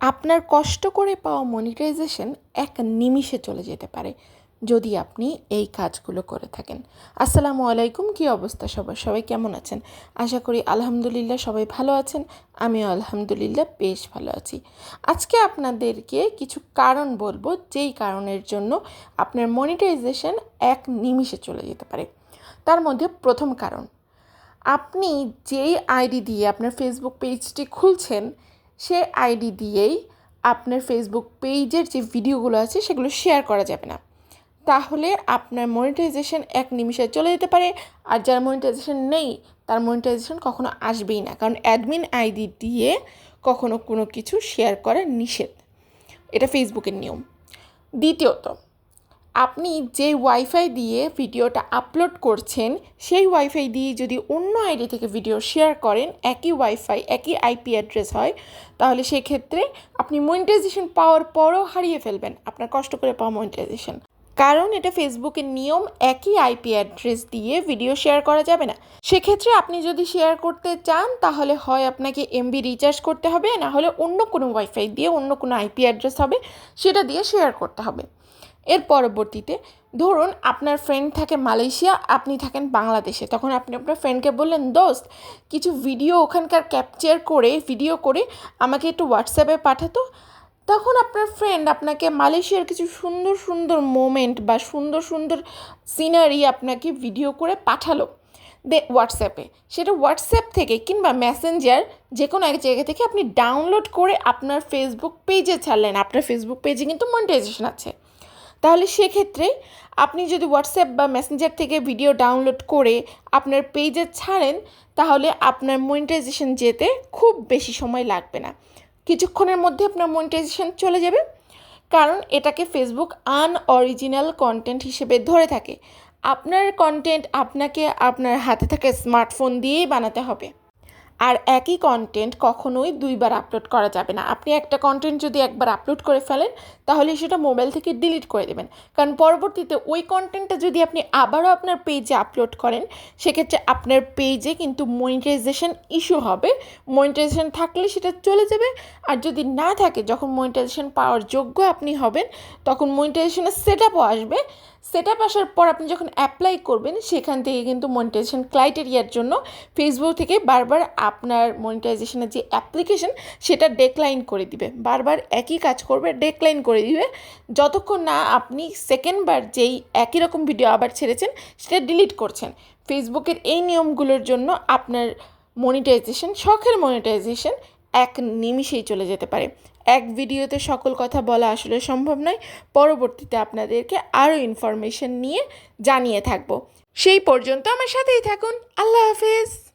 আপনার কষ্ট করে পাওয়া মনিটাইজেশন এক নিমিষে চলে যেতে পারে যদি আপনি এই কাজগুলো করে থাকেন। আসসালামু আলাইকুম, কী অবস্থা সবার? সবাই কেমন আছেন? আশা করি আলহামদুলিল্লাহ সবাই ভালো আছেন, আমিও আলহামদুলিল্লাহ বেশ ভালো আছি। আজকে আপনাদেরকে কিছু কারণ বলব যেই কারণের জন্য আপনার মনিটাইজেশন এক নিমিষে চলে যেতে পারে। তার মধ্যে প্রথম কারণ, আপনি যেই আইডি দিয়ে আপনার ফেসবুক পেজটি খুলছেন সে আইডি দিয়েই আপনার ফেসবুক পেজের যে ভিডিওগুলো আছে সেগুলো শেয়ার করা যাবে না। তাহলে আপনার মনিটাইজেশন এক নিমিষে চলে যেতে পারে আর যার মনিটাইজেশন নেই, তার মনিটাইজেশন কখনো আসবেই না। কারণ অ্যাডমিন আইডি দিয়ে কখনো কোনো কিছু শেয়ার করা নিষেধ। এটা ফেসবুকের নিয়ম। দ্বিতীয়ত আপনি যে ওয়াইফাই দিয়ে ভিডিওটা আপলোড করছেন, সেই ওয়াইফাই দিয়ে যদি অন্য আইডি থেকে ভিডিও শেয়ার করেন, একই ওয়াইফাই একই আইপি অ্যাড্রেস হয়, তাহলে সেক্ষেত্রে আপনি মনিটাইজেশন পাওয়ার পরও হারিয়ে ফেলবেন, আপনার কষ্ট করে পাওয়া মনিটাইজেশন কারণ এটা ফেসবুকের নিয়ম, একই আইপি অ্যাড্রেস দিয়ে ভিডিও শেয়ার করা যাবে না। সেক্ষেত্রে আপনি যদি শেয়ার করতে চান, তাহলে হয় আপনাকে এমবি রিচার্জ করতে হবে, না হলে অন্য কোনো ওয়াইফাই দিয়ে অন্য কোনো আইপি অ্যাড্রেস হবে, সেটা দিয়ে শেয়ার করতে হবে। এর পরবর্তীতে, ধরুন আপনার ফ্রেন্ড থাকে মালয়েশিয়া, আপনি থাকেন বাংলাদেশে, তখন আপনি আপনার ফ্রেন্ডকে বললেন, দোস্ত, কিছু ভিডিও ওখানকার ক্যাপচার করে ভিডিও করে আমাকে একটু হোয়াটসঅ্যাপে পাঠাতো। তখন আপনার ফ্রেন্ড আপনাকে মালয়েশিয়ার কিছু সুন্দর সুন্দর মোমেন্ট বা সুন্দর সুন্দর সিনারি আপনাকে ভিডিও করে পাঠালো, দে হোয়াটসঅ্যাপে সেটা হোয়াটসঅ্যাপ থেকে কিংবা মেসেঞ্জার যে কোনো এক জায়গা থেকে আপনি ডাউনলোড করে আপনার ফেসবুক পেজে ছাড়লেন। আপনার ফেসবুক পেজে কিন্তু মনিটাইজেশন আছে। তাহলে সেক্ষেত্রে আপনি যদি হোয়াটসঅ্যাপ বা মেসেঞ্জার থেকে ভিডিও ডাউনলোড করে আপনার পেজে ছাড়েন, তাহলে আপনার মনিটাইজেশন যেতে খুব বেশি সময় লাগবে না। কিছুক্ষণের মধ্যে আপনার মনিটাইজেশন চলে যাবে। কারণ এটাকে ফেসবুক আনঅরিজিনাল কন্টেন্ট হিসেবে ধরে থাকে। আপনার কন্টেন্ট আপনাকে আপনার হাতে থাকা স্মার্টফোন দিয়েই বানাতে হবে। আর একই কন্টেন্ট কখনোই দুইবার আপলোড করা যাবে না। আপনি একটা কন্টেন্ট যদি একবার আপলোড করে ফেলেন, তাহলে সেটা মোবাইল থেকে ডিলিট করে দেবেন। কারণ পরবর্তীতে ওই কন্টেন্টটা যদি আপনি আবারও আপনার পেজে আপলোড করেন, সেক্ষেত্রে আপনার পেজে কিন্তু মনিটাইজেশন ইস্যু হবে। মনিটাইজেশন থাকলে সেটা চলে যাবে। আর যদি না থাকে, যখন মনিটাইজেশন পাওয়ার যোগ্য আপনি হবেন, তখন মনিটাইজেশনের সেট আপও আসবে। সেট আপ আসার পর আপনি যখন অ্যাপ্লাই করবেন, সেখান থেকে কিন্তু মনিটাইজেশন ক্রাইটেরিয়ার জন্য ফেসবুক থেকে বারবার আপনার মনিটাইজেশনের যে অ্যাপ্লিকেশন সেটা ডেক্লাইন করে দিবে। বারবার একই কাজ করবে ডেক্লাইন করে দিবে। যতক্ষণ না আপনি সেকেন্ডবার যেই একই রকম ভিডিও আবার ছেড়েছেন, সেটা ডিলিট করছেন। ফেসবুকের এই নিয়মগুলোর জন্য আপনার মনিটাইজেশন শখের মনিটাইজেশন এক নিমিষেই চলে যেতে পারে। এক ভিডিওতে সকল কথা বলা আসলে সম্ভব নয়। পরবর্তীতে আপনাদেরকে আরও ইনফরমেশন নিয়ে জানিয়ে থাকব। সেই পর্যন্ত আমার সাথেই থাকুন। আল্লাহ হাফেজ।